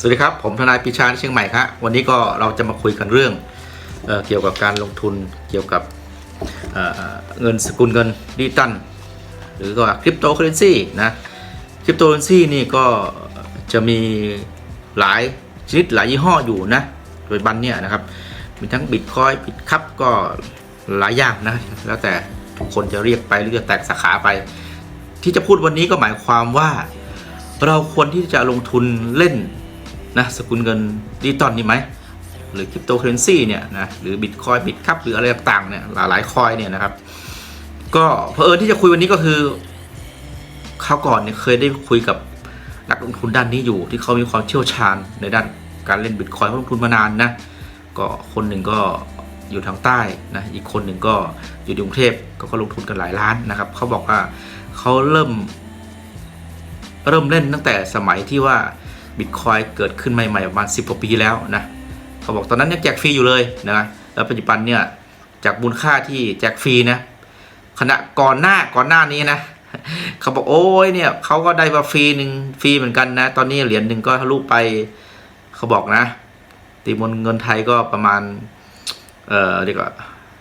สวัสดีครับ ผมทนายปิชาเชียงใหม่ครับวันนี้ก็เราจะมาคุยกันเรื่องเออเกี่ยวกับการลงทุนเกี่ยวกับเอ่อเงินสกุลเงินดิจิตัลหรือก็คริปโตเคอเรนซีนะคริปโตเคอเรนซีนี่ก็จะมีหลายชนิดหลายยี่ห้ออยู่นะปัจจุบันเนี่ยนะครับ มีทั้งบิตคอยบิตคัพก็หลายอย่างนะ แล้วแต่ทุกคนจะเรียกไปหรือจะแตกสาขาไป ที่จะพูดวันนี้ก็หมายความว่า เราควรที่จะลงทุนเล่น นะสกุลเงินดิจิตอลนี่ไหมหรือคริปโตเคอเรนซีเนี่ยนะหรือบิตคอยบิตคัพหรืออะไรต่างๆเนี่ยหลายหลายคอยเนี่ยนะครับ ก็เพอเอิญที่จะคุยวันนี้ก็คือคราวก่อนเนี่ยเคยได้คุยกับนักลงทุนด้านนี้อยู่ที่เขามีความเชี่ยวชาญในด้านการเล่นบิตคอยเขาลงทุนมานานนะก็คนหนึ่งก็อยู่ทางใต้นะอีกคนหนึ่งก็อยู่ในกรุงเทพก็ก็ลงทุนกันหลายล้านนะครับเขาบอกว่าเขาเริ่ม เริ่มเล่นตั้งแต่สมัยที่ว่า บิตคอยเกิดขึ้นใหม่ๆประมาณ 10กว่าปีแล้วนะเขาบอกตอนนั้นยังแจกฟรีอยู่เลยนะแล้วปัจจุบันเนี่ยจากมูลค่าที่แจกฟรีนะขณะก่อนหน้าก่อนหน้านี้นะเขาบอกโอ้ยเนี่ยเขาก็ได้มาฟรีหนึ่งฟรีเหมือนกันนะ ตอนนี้เหรียญหนึ่งก็ทะลุไปเขาบอกนะ ตีมวลเงินไทยก็ประมาณเอ่อเรียกว่า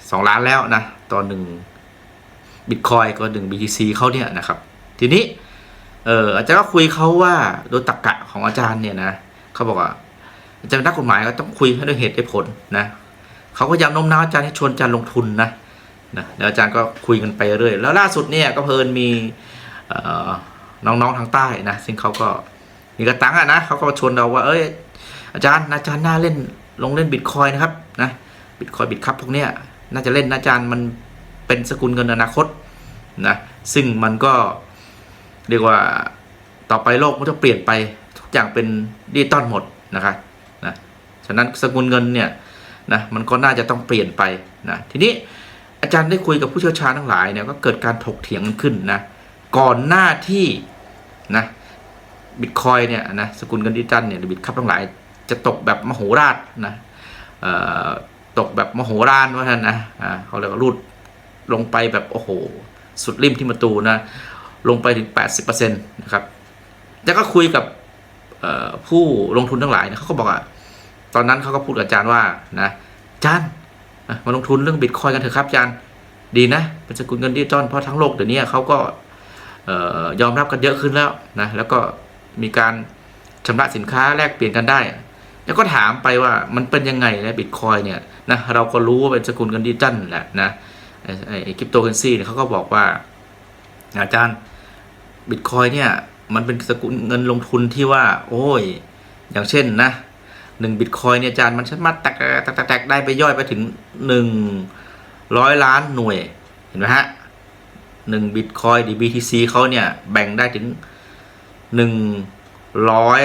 สองล้านแล้วนะตอนหนึ่งบิตคอยก็หนึ่ง BTC เขาเนี่ยนะครับ ทีนี้ เอออาจารย์ก็คุยเขาว่าโดยตรรกะของอาจารย์เนี่ยนะเขาบอกว่าอาจารย์เป็นนักกฎหมายก็ต้องคุยให้ด้วยเหตุด้วยผลนะเขาก็ย้ำโน้มน้าวอาจารย์ให้ชวนอาจารย์ลงทุนนะนะแล้วอาจารย์ก็คุยกันไปเรื่อยแล้วล่าสุดเนี่ยก็เพลินมีน้องๆทางใต้นะซึ่งเขาก็มีกระตังอะนะเขาก็มาชวนเราว่า เอ้ยอาจารย์อาจารย์น่าเล่นลงเล่นบิตคอยนะครับนะบิตคอยบิตคัพพวกเนี้ยน่าจะเล่นนะอาจารย์มันเป็นสกุลเงินอนาคตนะซึ่งมันก็ เรียกว่าต่อไปโลกมันจะเปลี่ยนไปทุกอย่างเป็นดิจิตอลหมดนะครับนะฉะนั้นสกุลเงินเนี่ยนะมันก็น่าจะต้องเปลี่ยนไปนะทีนี้อาจารย์ได้คุยกับผู้เชี่ยวชาญทั้งหลายเนี่ยก็เกิดการถกเถียงกันขึ้นนะก่อนหน้าที่นะบิตคอยเนี่ยนะสกุลเงินดิจิตอลเนี่ยหรือบิตคัพทั้งหลาย จะตกแบบมโหฬารนะตกแบบมโหฬารว่าท่านนะอ่าเขาเรียกว่ารูดลงไปแบบโอ้โห สุดริมที่ประตูนะ ลงไปถึง 80%นะครับแล้วก็คุยกับผู้ลงทุนทั้งหลายนะเขาก็บอกว่าตอนนั้นเขาก็พูดกับอาจารย์ว่านะอาจารย์มาลงทุนเรื่องบิตคอยกันเถอะครับอาจารย์ดีนะเป็นสกุลเงินดิจิตอลเพราะทั้งโลกเดี๋ยวนี้เขาก็ยอมรับกันเยอะขึ้นแล้วนะแล้วก็มีการชำระสินค้าแลกเปลี่ยนกันได้ แล้วก็ถามไปว่ามันเป็นยังไงนะบิตคอยเนี่ยนะเราก็รู้ว่าเป็นสกุลเงินดิจิตอลแหละนะไอ้ไอ้คริปโตเคอเรนซีเนี่ยเขาก็บอกว่า อาจารย์บิตคอยเนี่ย มันเป็นสกุลเงินลงทุนที่ว่า โอ้ย อย่างเช่นนะหนึ่งบิตคอยเนี่ยอาจารย์มันสามารถแตกแตกแตกแตกได้ไปย่อยไปถึงหนึ่งร้อยล้านหน่วย เห็นไหมฮะหนึ่งบิตคอยดี BTC เขาเนี่ย แบ่งได้ถึงหนึ่งร้อย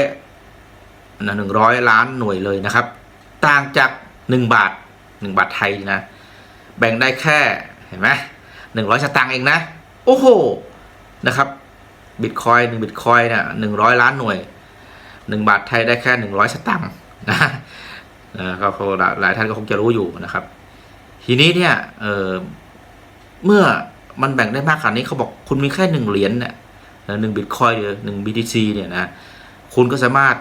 นะหนึ่งร้อยล้านหน่วยเลยนะครับ ต่างจากหนึ่งบาทหนึ่งบาทไทยนะ แบ่งได้แค่เห็นไหมหนึ่งร้อยสตางค์เองนะ โอ้โห นะครับบิตคอยหนึ่งบิตคอยเนี่ยหนึ่งร้อยล้านหน่วยหนึ่งบาทไทยได้แค่หนึ่งร้อยสตางค์นะนะก็หลายท่านก็คงจะรู้อยู่นะครับ ทีนี้เนี่ยเออเมื่อมันแบ่งได้มากขนาดนี้เขาบอกคุณมีแค่หนึ่งเหรียญเนี่ยหนึ่งบิตคอยหนึ่ง BTC เนี่ยนะ คุณก็สามารถ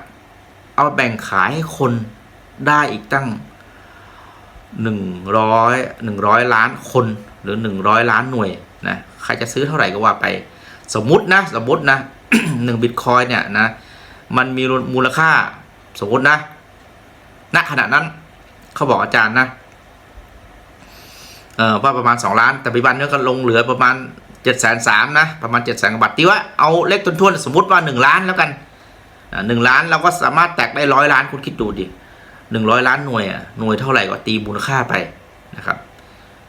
เอาแบ่งขายให้คนได้อีกตั้งหนึ่งร้อยหนึ่งร้อยล้านคน หรือหนึ่งร้อยล้านหน่วยนะใครจะซื้อเท่าไหร่ก็ว่าไป สมมุตินะสมมุตินะหนึ่งบิตคอยเนี่ยนะมันมีมูลค่าสมมตินะณขณะนั้นเขาบอกอาจารย์นะเออว่าประมาณสองล้าน แต่ปัจจุบันเนี่ยก็ลงเหลือประมาณเจ็ดแสนสามนะ ประมาณเจ็ดแสนบาทที่ว่าเอาเลขต้นทวนๆสมมติว่าหนึ่งล้านแล้วกันหนึ่งล้านเราก็สามารถแตกได้ร้อยล้านคุณคิดดูดิหนึ่งร้อยล้านหน่วยอะหน่วยเท่าไหร่ก็ตีมูลค่าไปนะครับ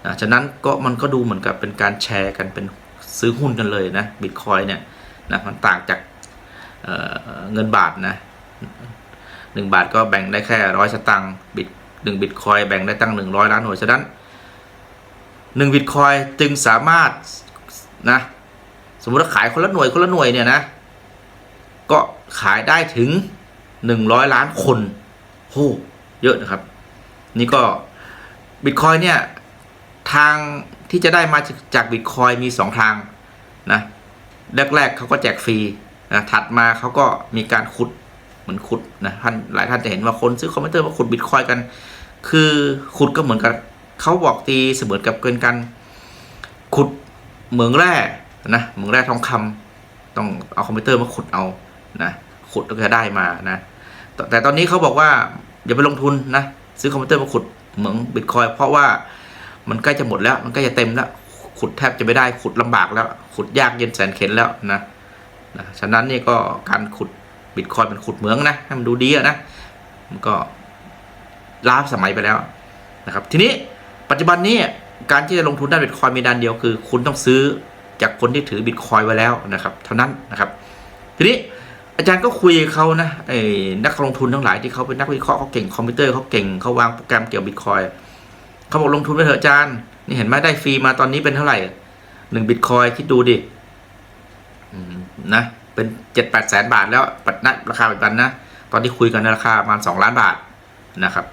นะฉะนั้นก็มันก็ดูเหมือนกับเป็นการแชร์กันเป็นซื้อหุ้นกันเลยนะบิตคอยเนี่ยนะมันต่างจากเเงินบาทนะหนึ่งบาทก็แบ่งได้แค่ร้อยสตางค์บิตหนึ่งบิตคอยแบ่งได้ตั้งหนึ่งร้อยล้านหน่วยฉะนั้นหนึ่งบิตคอยจึงสามารถนะสมมติว่าขายคนละหน่วยคนละหน่วยเนี่ยนะก็ขายได้ถึงหนึ่งร้อยล้านคนโหเยอะนะครับ นี่ก็บิตคอยเนี่ย ทางที่จะได้มาจากบิตคอยมีสองทางนะแรกๆเขาก็แจกฟรีนะถัดมาเขาก็มีการขุดเหมือนขุดนะท่านหลายท่านจะเห็นว่าคนซื้อคอมพิวเตอร์มาขุดบิตคอยกัน คือขุดก็เหมือนกับเขาบอกตีเสมือนกับเกินกันขุดเหมืองแร่นะเหมืองแร่ทองคำต้องเอาคอมพิวเตอร์มาขุดเอานะขุดแล้วก็ได้มานะแต่ตอนนี้เขาบอกว่าอย่าไปลงทุนนะซื้อคอมพิวเตอร์มาขุดเหมืองบิตคอยเพราะว่า มันใกล้จะหมดแล้ว มันใกล้จะเต็มแล้ว ขุดแทบจะไม่ได้ ขุดลำบากแล้ว ขุดยากเย็นแสนเข็นแล้วนะนะฉะนั้นนี่ก็การขุดบิตคอยเป็นขุดเหมืองนะให้มันดูดีอะนะมันก็ล้าสมัยไปแล้วนะครับ ทีนี้ปัจจุบันนี้การที่จะลงทุนด้านบิตคอยมีด้านเดียวคือ คุณต้องซื้อจากคนที่ถือบิตคอยไว้แล้วนะครับเท่านั้นนะครับ ทีนี้อาจารย์ก็คุยเขานะไอ้นักลงทุนทั้งหลายที่เขาเป็นนักวิเคราะห์เขาเก่งคอมพิวเตอร์เขาเก่งเขาวางโปรแกรมเกี่ยวกับบิตคอย เขาบอกลงทุนไปเถอะอาจารย์ นี่เห็นไหมได้ฟรีมาตอนนี้เป็นเท่าไหร่หนึ่งบิตคอยคิดดูดินะเป็นเจ็ดแปดแสนบาทแล้วปัจจุบันราคาปัจจุบันนะ ตอนที่คุยกันราคาประมาณสองล้านบาทนะครับ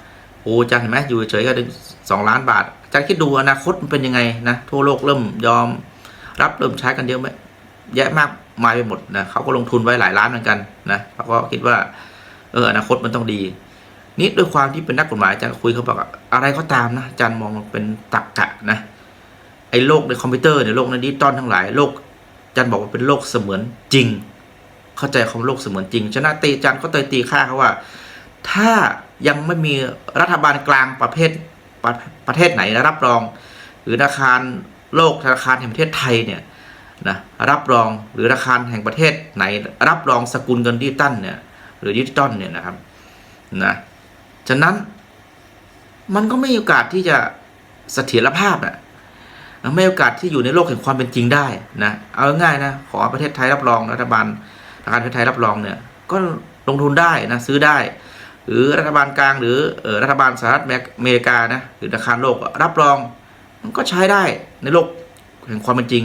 โอ้จารย์เห็นไหมอยู่เฉยๆก็ถึงสองล้านบาทจารย์คิดดูอนาคตมันเป็นยังไงนะทั่วโลกเริ่มยอม รับเริ่มใช้กันเยอะไหมแยะมากมายไปหมดนะเขาก็ลงทุนไว้หลายล้านเหมือนกันนะเขาก็คิดว่า เอออนาคตมันต้องดี นี่ด้วยความที่เป็นนักกฎหมายอาจารย์คุยเขาบอกอะไรก็ตามนะอาจารย์มองเป็นตรรกะนะไอ้โลกในคอมพิวเตอร์ในยโลกในดิจิตอลทั้งหลายโลกอาจารย์บอกว่าเป็นโลกเสมือนจริง เข้าใจคำว่าโลกเสมือนจริงชนะตีอาจารย์ก็เตยตีค่าเขาว่า ถ้ายังไม่มีรัฐบาลกลางประเภทปรประเทศไหนนะรับรอง หรือธนาคารโลกธนาคารแห่งประเทศไทยเนี่ยนะรับรองหรือธนาคารแห่งประเทศไหน รับรองสกุลเงินดิจิตอลเนี่ยหรือดิจิตอลเนี่ยนะครับนะ ฉะนั้นมันก็ไม่มีโอกาสที่จะเสถียรภาพอะไม่มีโอกาสที่อยู่ในโลกแห่งความเป็นจริงได้นะเอาง่ายนะขอประเทศไทยรับรองรัฐบาลธนาคารประเทศไทยรับรองเนี่ยก็ลงทุนได้นะซื้อได้ หรือรัฐบาลกลางหรือเอ่อรัฐบาลสหรัฐอเมริกานะหรือธนาคารโลกรับรองมันก็ใช้ได้ในโลกแห่งความเป็นจริง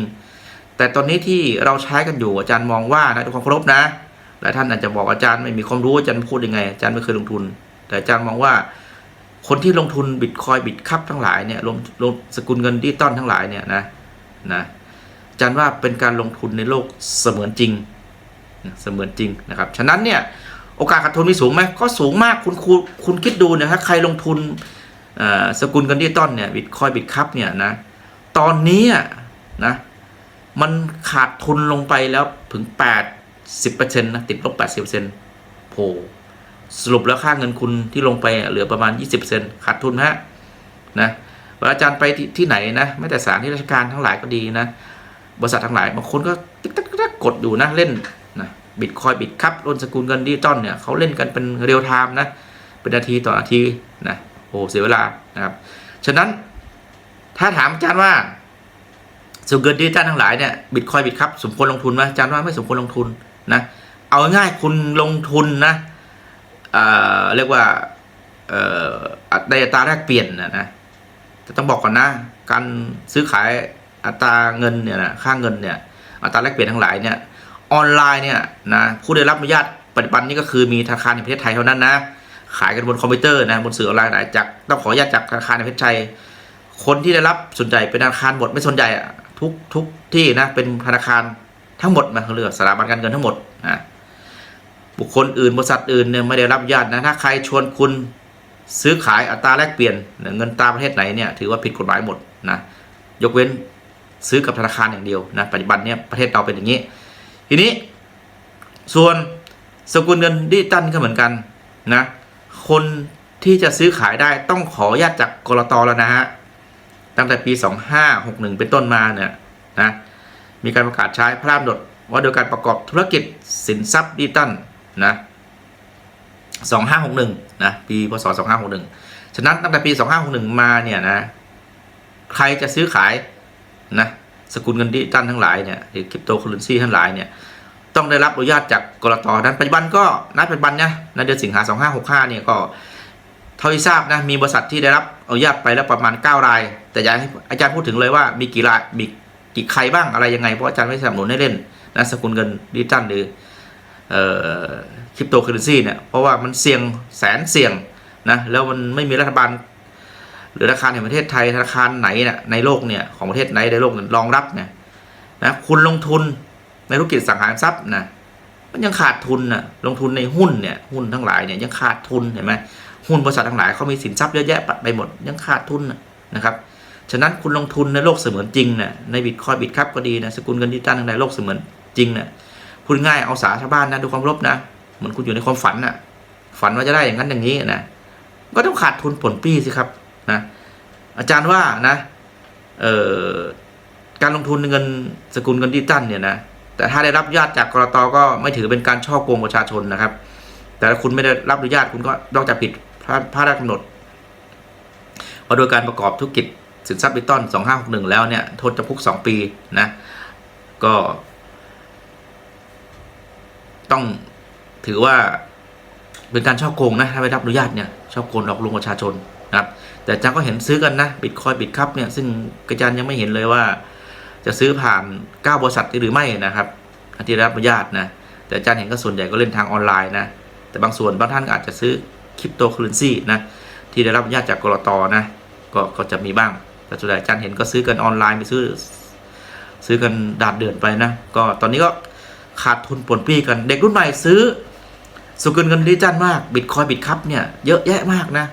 แต่ตอนนี้ที่เราใช้กันอยู่อาจารย์มองว่านะด้วยความเคารพนะหลายท่านอาจจะบอกอาจารย์ไม่มีความรู้อาจารย์พูดยังไงอาจารย์ไม่เคยลงทุน แต่อาจารย์มองว่า คนที่ลงทุนบิตคอยบิตคัพทั้งหลายเนี่ยลงลงสกุลเงินดิจิตอลทั้งหลายเนี่ยนะนะอาจารย์ว่าเป็นการลงทุนในโลกเสมือนจริงเสมือนจริงนะครับ ฉะนั้นเนี่ยโอกาสขาดทุนมีสูงไหมก็สูงมากคุณคุณคุณคิดดูนะถ้าใครลงทุนสกุลเงินดิจิตอลเนี่ยบิตคอยบิตคัพเนี่ยนะตอนนี้อะนะมันขาดทุนลงไปแล้วถึง 80%นะติดลบ 80%โผ สรุปแล้วค่าเงินคุณที่ลงไปเหลือประมาณ 20%ขาดทุนฮะนะเวลาอาจารย์ไปที่ที่ไหนนะไม่แต่สารที่ราชการทั้งหลายก็ดีนะ บริษัททั้งหลายบางคนก็ติ๊กติ๊กติ๊กกดอยู่นะเล่นนะบิตคอยบิตคัพลนสกุลเงินดิจิตอลเนี่ยเขาเล่นกันเป็นเรียลไทม์นะเป็นนาทีต่อนาทีนะโอ้เสียเวลานะครับฉะนั้นถ้าถามอาจารย์ว่าสกุลเงินดิจิตอลทั้งหลายเนี่ยบิตคอยบิตคัพสมควรลงทุนไหมอาจารย์ว่าไม่สมควรลงทุนนะเอาง่ายคุณลงทุนนะ เรียกว่าในอัตราแลกเปลี่ยนนะนะแต่ต้องบอกก่อนนะ การซื้อขายอัตราเงินเนี่ยนะค่าเงินเนี่ยอัตราแลกเปลี่ยนทั้งหลายเนี่ยออนไลน์เนี่ยนะผู้ได้รับอนุญาตปัจจุบันนี้ก็คือมีธนาคารในประเทศไทยเท่านั้นนะขายกันบนคอมพิวเตอร์นะบนสื่อออนไลน์หลายจากต้องขออนุญาตจากธนาคารในประเทศไทยคนที่ได้รับส่วนใหญ่เป็นธนาคารหมดไม่สนใจอะทุกทุกที่นะเป็นธนาคารทั้งหมดนะเขาเรียกสถาบันการเงินทั้งหมดนะ บุคคลอื่นบริษัทอื่นเนี่ยไม่ได้รับอนุญาตนะถ้าใครชวนคุณซื้อขายอัตราแลกเปลี่ยนเงินตราประเทศไหนเนี่ยถือว่าผิดกฎหมายหมดนะยกเว้นซื้อกับธนาคารอย่างเดียวนะปัจจุบันเนี่ยประเทศเราเป็นอย่างนี้ ทีนี้ ส่วนสกุลเงินดิจิตอลก็เหมือนกันนะคนที่จะซื้อขายได้ต้องขออนุญาตจากกรตแล้วนะฮะตั้งแต่ปี 2561 เป็นต้นมาเนี่ยนะมีการประกาศใช้พระราชกำหนดว่าโดยการประกอบธุรกิจสินทรัพย์ดิจิตอล นะ2561นะปีพศ2561ฉะนั้นตั้งแต่ปี2561มาเนี่ยนะ ใครจะซื้อขายนะสกุลเงินดิจิตอลทั้งหลายเนี่ยหรือคริปโตเคอเรนซีทั้งหลายเนี่ยต้องได้รับอนุญาตจากกรตนั้นปัจจุบันก็ณปัจจุบันเนี่ยในเดือนสิงหา2565เนี่ยก็เท่าที่ทราบนะมีบริษัทที่ได้รับอนุญาตไปแล้วประมาณ 9 ราย แต่อยากให้อาจารย์พูดถึงเลยว่ามีกี่รายมีกี่ใครบ้างอะไรยังไงเพราะอาจารย์ไม่สนับสนุนให้เล่นนะสกุลเงินดิจิตอลหรือ คริปโตเคอเรนซีเนี่ยเพราะว่ามันเสี่ยงแสนเสี่ยงนะแล้วมันไม่มีรัฐบาล หรือธนาคารแห่งประเทศไทยธนาคารไหนเนี่ยในโลกเนี่ยของประเทศไหนในโลกรองรับเนี่ยนะคุณลงทุนในธุรกิจสังหารทรัพย์นะมันยังขาดทุนนะลงทุนในหุ้นเนี่ยหุ้นทั้งหลายเนี่ยยังขาดทุนเห็นไหมหุ้นบริษัททั้งหลายเขามีสินทรัพย์เยอะแยะไปหมดยังขาดทุนนะครับฉะนั้นคุณลงทุนในโลกเสมือนจริงนี่ยในบิตคอยบิตครับก็ดีนะสกุลเงินดิจิตอลทั้งหลายโลกเสมือนจริงเนี่ย พูดง่ายเอาสาชาวบ้านนะดูความรบนะเหมือนคุณอยู่ในความฝันน่ะ ฝันว่าจะได้อย่างนั้นอย่างนี้นะก็ต้องขาดทุนผลปีสิครับนะอาจารย์ว่านะเอ่อการลงทุนในเงินสกุลเงินดิจิตอลเนี่ยนะแต่ถ้าได้รับอนุญาตจากกรตก็ไม่ถือเป็นการช่อโกงประชาชนนะครับ แต่ถ้าคุณไม่ได้รับอนุญาตคุณก็นอกจากผิดพระพระราชกำหนดว่าโดยการประกอบธุรกิจสินทรัพย์ดิจิตอล2561 แล้วเนี่ยโทษจำคุก 2 ปีนะก็ ต้องถือว่าเป็นการช่อโกงนะถ้าไม่รับอนุญาตเนี่ยช่อโกงหลอกลวงประชาชนนะครับ แต่อาจารย์ก็เห็นซื้อกันนะบิตคอยบิตคัพเนี่ยซึ่งอาจารย์ยังไม่เห็นเลยว่า จะซื้อผ่าน 9 บริษัทหรือไม่นะครับที่ได้รับอนุญาตนะแต่อาจารย์เห็นก็ส่วนใหญ่ก็เล่นทางออนไลน์นะแต่บางส่วนบางท่านอาจจะซื้อคริปโตเคอเรนซีนะที่ได้รับอนุญาตจากกรตนะก็ก็จะมีบ้าง แต่ส่วนใหญ่อาจารย์เห็นก็ซื้อกันออนไลน์ไปซื้อ ซื้อกันดาดเดือนไปนะ ก็ตอนนี้ก็ ขาดทุนปนปี้กันเด็กรุ่นใหม่ซื้อสกุลเงินดิจิตอลมากบิตคอยบิตคัพเนี่ยเยอะแยะมากนะ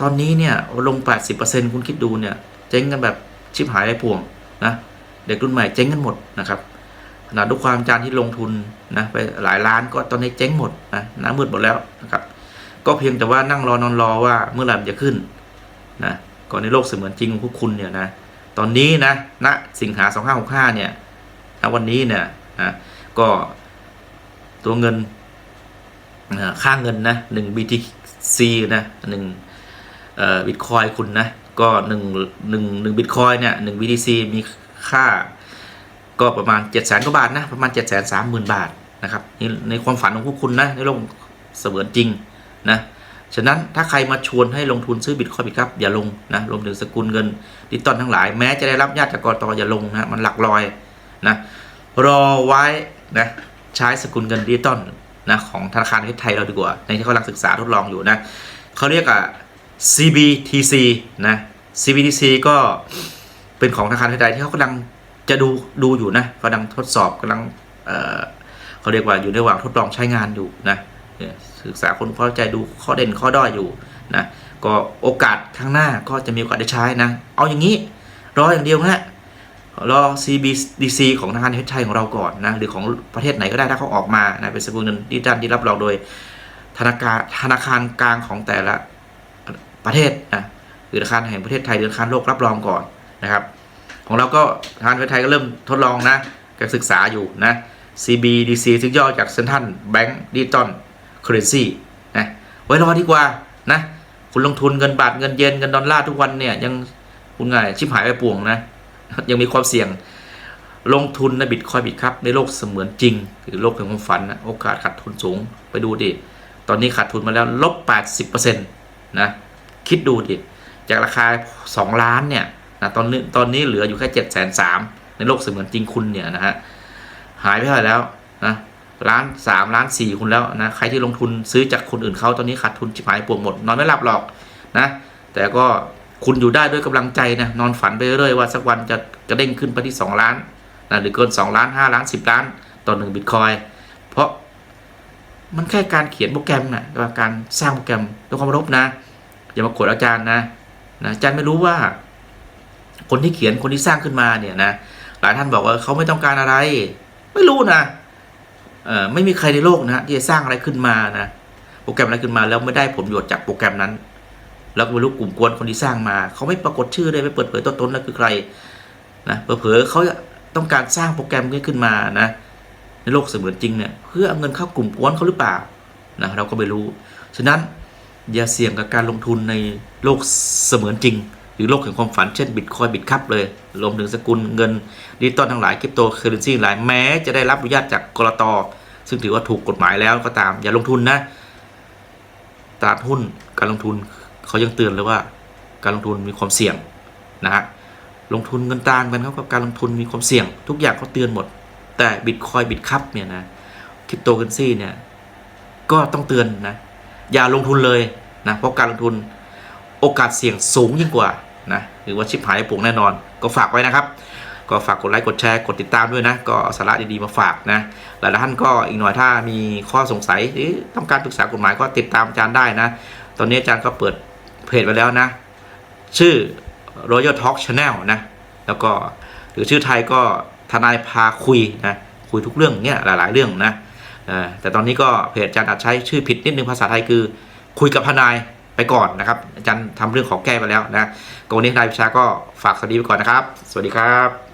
ตอนนี้เนี่ยลง 80%คุณคิดดูเนี่ยเจ๊งกันแบบชิบหายไรป่วงนะเด็กรุ่นใหม่เจ๊งกันหมดนะครับขนาดด้วยความจานที่ลงทุนนะไปหลายล้านก็ตอนนี้เจ๊งหมดนะหน้ามืดหมดแล้วนะครับ ก็เพียงแต่ว่านั่งรอนอนรอว่าเมื่อไหร่จะขึ้นนะก่อนในโลกเสมือนจริงของพวกคุณเนี่ยนะตอนนี้นะณสิงหา 2565เนี่ยณวันนี้เนี่ยนะ ก็ตัวเงินค่าเงินนะหนึ่ง BTC นะหนึ่งบิตคอยคุณนะ ก็หนึ่งหนึ่งหนึ่งบิตคอยเนี่ยหนึ่ง BTC มีค่าก็ประมาณ7จ็ดแสนกว่าบาทนะ ประมาณ7จ็ดแสนสามหมื่นบาทนะครับนี่ในความฝันของพวกคุณนะ ในโลกเสมือนจริงนะ ฉะนั้นถ้าใครมาชวนให้ลงทุนซื้อบิตคอยบิตครับ อย่าลงนะรวมถึงสกุลเงินดิจิตอลทั้งหลายแม้จะได้รับญาติจากกรตอย่าลงนะมันหลักลอยนะรอไว้ นะใช้สกุลเงินดิจิตอลนะของธนาคารประเทศไทยเราดีกว่า ในที่เขากำลังศึกษาทดลองอยู่นะเขาเรียกอะ CBTC นะ CBTC ก็เป็นของธนาคารประเทศไทยที่เขากำลังจะดูดูอยู่นะกำลังทดสอบกำลังเอ่อเขาเรียกว่าอยู่ระหว่างทดลองใช้งานอยู่นะศึกษาคนเข้าใจดูข้อเด่นข้อด้อยอยู่นะก็โอกาสข้างหน้าก็จะมีโอกาสได้ใช้นะ เอาอย่างนี้รออย่างเดียวนะ รอ CBDC ของธนาคารแห่งประเทศไทยของเราก่อนนะหรือของประเทศไหนก็ได้ถ้าเขาออกมานะเป็นสกุลเงินดิจิตอลที่รับรองโดยธนาคารธนาคารกลางของแต่ละประเทศนะหรือธนาคารแห่งประเทศไทยหรือธนาคารโลกรับรองก่อนนะครับ ของเราก็ธนาคารแห่งประเทศไทยก็เริ่มทดลองนะกำลังศึกษาอยู่นะ CBDC ซึ่งย่อจาก Central Bank Digital Currency นะไว้รอดีกว่านะคุณลงทุนเงินบาทเงินเยนเงินดอลลาร์ทุกวันเนี่ยยังคุณไงชิบหายไปป่วงนะ ยังมีความเสี่ยงลงทุนในบิตคอยบิตครับในโลกเสมือนจริง หรือโลกแห่งความฝันนะโอกาสขาดทุนสูงไปดูดิ ตอนนี้ขาดทุนมาแล้วลบ 80%นะคิดดูดิ จากราคา 2 ล้านเนี่ยนะตอนนี้ตอนนี้เหลืออยู่แค่7จ็ดแสนสามในโลกเสมือนจริงคุณเนี่ยนะฮะหายไปเท่าไหร่แล้วนะล้านสามล้านสี่คุณแล้วนะใครที่ลงทุนซื้อจากคนอื่นเขาตอนนี้ขาดทุนชิบหายปวงหมดนอนไม่หลับหรอกนะแต่ก็ คุณอยู่ได้ด้วยกำลังใจนะนอนฝันไปเรื่อยว่าสักวันจะจะเด้งขึ้นไปที่ 2 ล้านนะหรือเกิน 2 ล้าน 5 ล้าน 10 ล้าน ต่อหนึ่งบิตคอยเพราะมันแค่การเขียนโปรแกรมนะว่าการสร้างโปรแกรมด้วยความรบนะ อย่ามากดอาจารย์นะนะอาจารย์ไม่รู้ว่า คนที่เขียนคนที่สร้างขึ้นมาเนี่ยนะหลายท่านบอกว่าเขาไม่ต้องการอะไร ไม่รู้นะเออไม่มีใครในโลกนะที่จะสร้างอะไรขึ้นมานะโปรแกรมอะไรขึ้นมาแล้วไม่ได้ผลประโยชน์จากโปรแกรมนั้น แล้วก็ไม่รู้กลุ่มกวนคนที่สร้างมา เขาไม่ปรากฏชื่อเลยไม่เปิดเผยตัวตนแล้วคือใครนะเผลอเขาต้องการสร้างโปรแกรมนี้ขึ้นมานะในโลกเสมือนจริงเนี่ยเพื่อเอาเงินเข้ากลุ่มกวนเขาหรือเปล่านะเราก็ไม่รู้ ฉะนั้นอย่าเสี่ยงกับการลงทุนในโลกเสมือนจริง หรือโลกแห่งความฝันเช่นบิตคอยบิตคัพเลยรวมถึงสกุลเงินดิจิตอลทั้งหลายคริปโตเคอเรนซีหลายแม้จะได้รับอนุญาตจากกรตซึ่งถือว่าถูกกฎหมายแล้วก็ตาม อย่าลงทุนนะตลาดหุ้นการลงทุน เขายังเตือนเลยว่าการลงทุนมีความเสี่ยงนะฮะลงทุนเงินตามกันเขากับการลงทุนมีความเสี่ยง ทุกอย่างเขาเตือนหมด แต่บิตคอยบิตคัพเนี่ยนะคริปโตเคอเรนซีเนี่ยก็ต้องเตือนนะอย่าลงทุนเลยนะเพราะการลงทุนโอกาสเสี่ยงสูงยิ่งกว่านะหรือว่าชิปหายปุ่งแน่นอน ก็ฝากไว้นะครับ ก็ฝากกดไลค์กดแชร์กดติดตามด้วยนะ ก็สาระดีๆมาฝากนะหลายท่านก็อีกหน่อยถ้ามีข้อสงสัยหรือต้องการปรึกษากฎหมายก็ติดตามอาจารย์ได้นะ ตอนนี้อาจารย์ก็เปิด เพจไว้แล้วนะ ชื่อ Royal Talk Channel นะ แล้วก็หรือชื่อไทยก็ทนายพาคุยนะ คุยทุกเรื่องเนี่ยหลาย ๆ เรื่องนะแต่ตอนนี้ก็เพจอาจารย์อาจใช้ชื่อผิดนิดนึงภาษาไทยคือ คุยกับทนายไปก่อนนะครับอาจารย์ทำเรื่องขอแก้ไปแล้วนะก็วันนี้ทนายวิชาก็ฝากสวัสดีไปก่อนนะครับ สวัสดีครับ